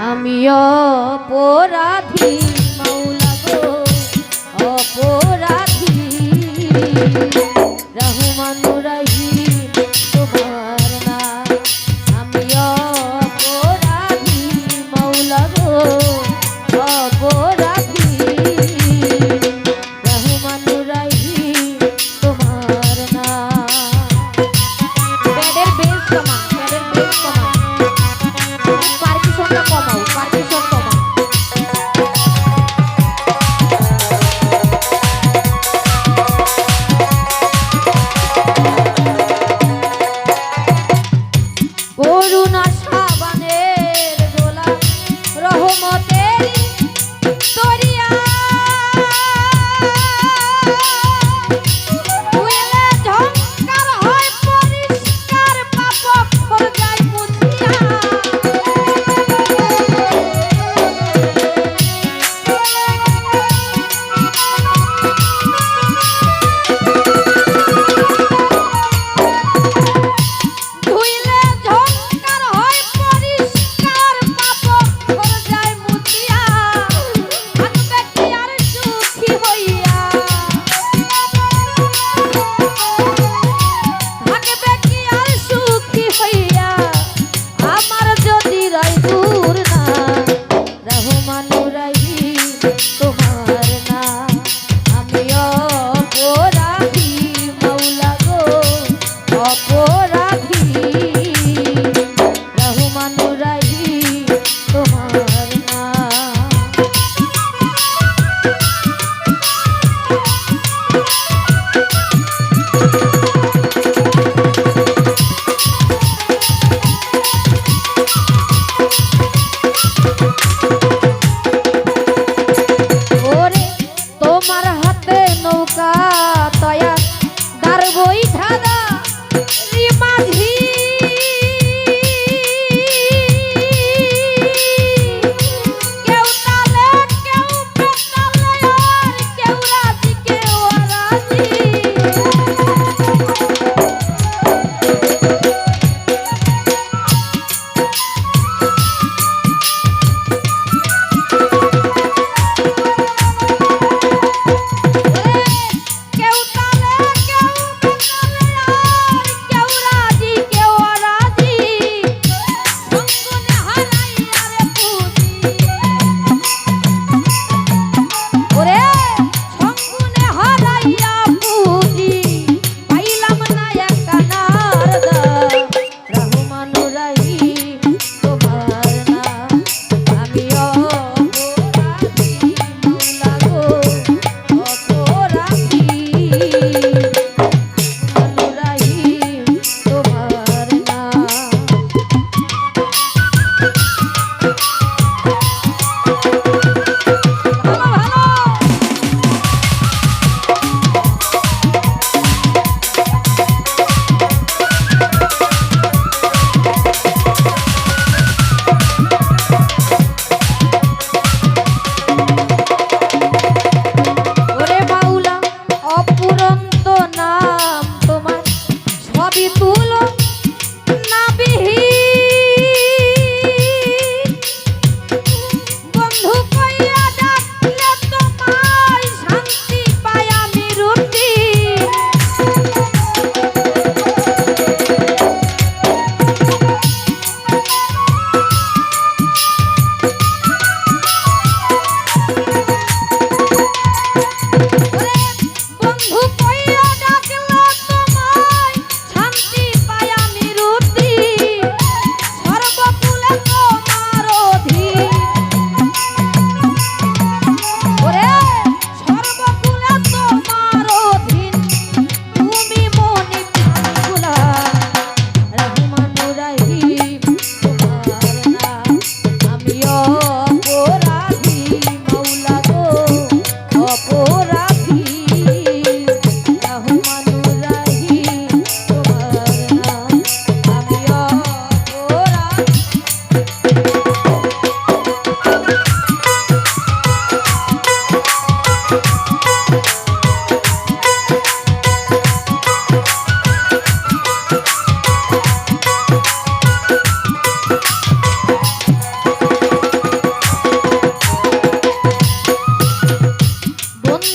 আমি অপরাধী মৌলা গো অপরাধী। রহমতের Câu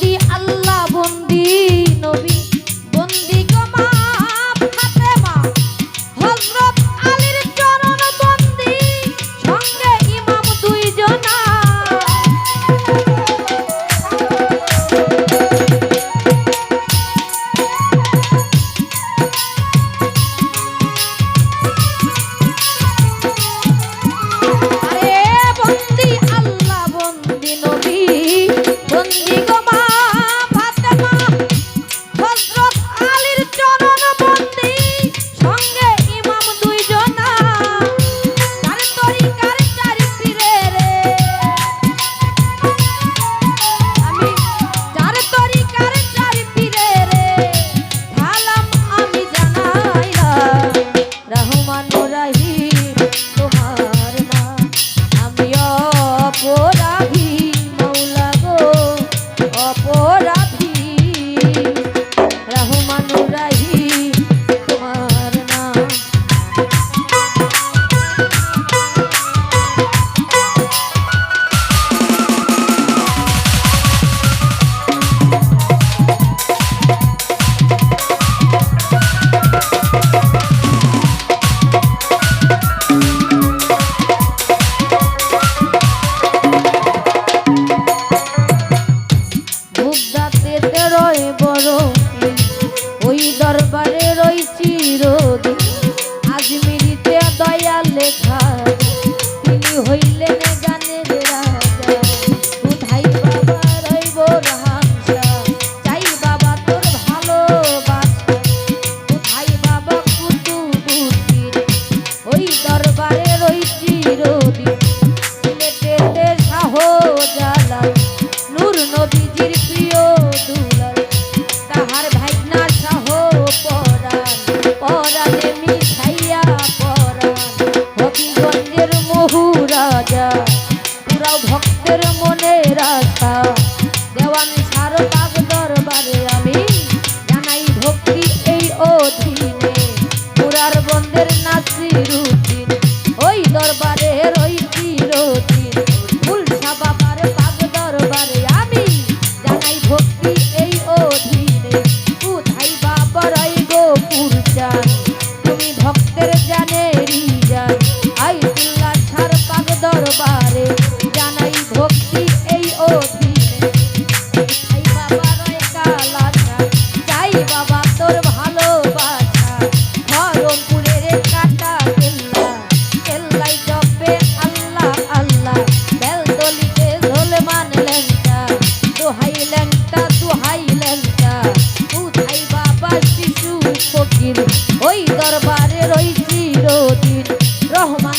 যদি আল্লাহ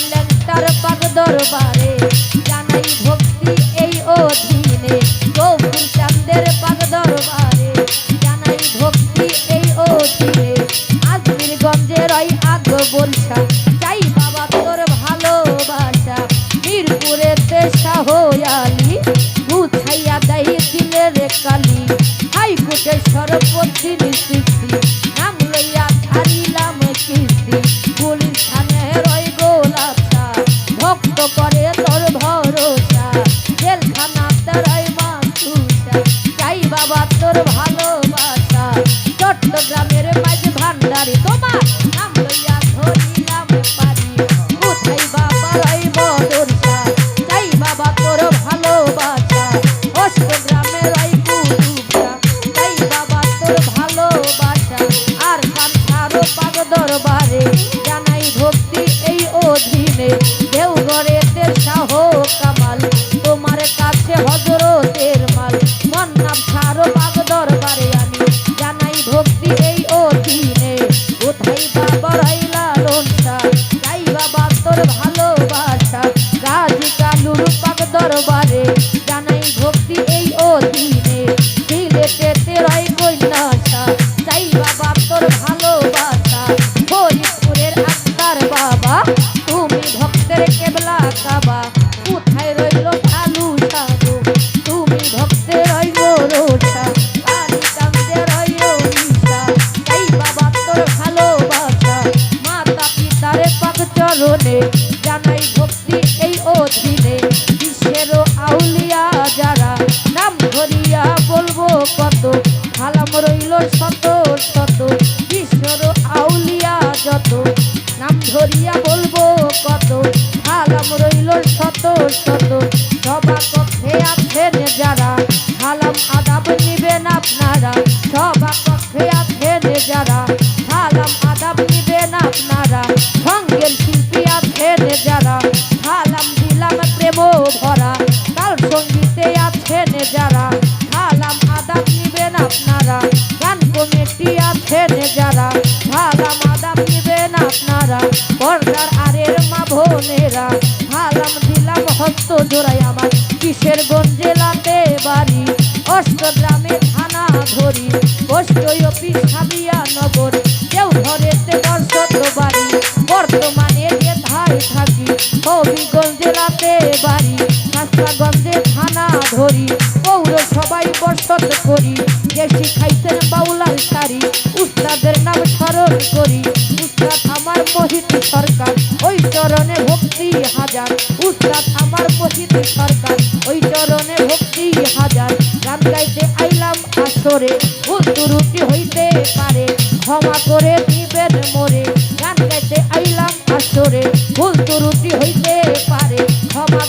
আনলেন তার পাক দরবারে। জানাই ভক্তি এই অধীনে গৌরী চান্দের পাক দরবারে। জানাই ভক্তি এই অধীনে আজমির গঞ্জের ওই আগ বলছা চাই বাবা তোর ভালোবাসা মিরপুরেতে শাহয়ালি গুছাইয়া দেয় দিলের কালি। হাইকোর্টের সর্বপ্রতিনিধি নাম নাম ধরিয়া বলব কত? হালাম রইল শত শত। সবার পক্ষে আছেন যারা হালাম আদাব নিবেন আপনারা। সবার পক্ষে আছেন যারা হালাম আদাব নিবেন আপনারা। সঙ্গের শিল্পী আছেন যারা হালাম দিলাম প্রেম ভরা। কাল সঙ্গীতে আছেন যারা হালাম আদাব নিবেন আপনারা। গান কমিটি আছেন যারা থাকি, হবিগঞ্জ জেলাতে বাড়ি, কাঁচাগঞ্জে থানা ধরি, পৌরসভায় বর্ষত করি যে শিখাইছেন বাউলার শাড়ি উস্তাদের নাম স্মরণ করি, উস্তাদ আমার মহিত সরকার, ওই চরণে ভক্তি হাজার, উস্তাদ আমার মহিত সরকার, ওই চরণে ভক্তি হাজার, গান গাইতে আইলাম আসরে হইতে পারে, ক্ষমা করে দিবেন মোরে, গান গাইতে আইলাম আসরে ভুল ত্রুটি হইতে পারে ক্ষমা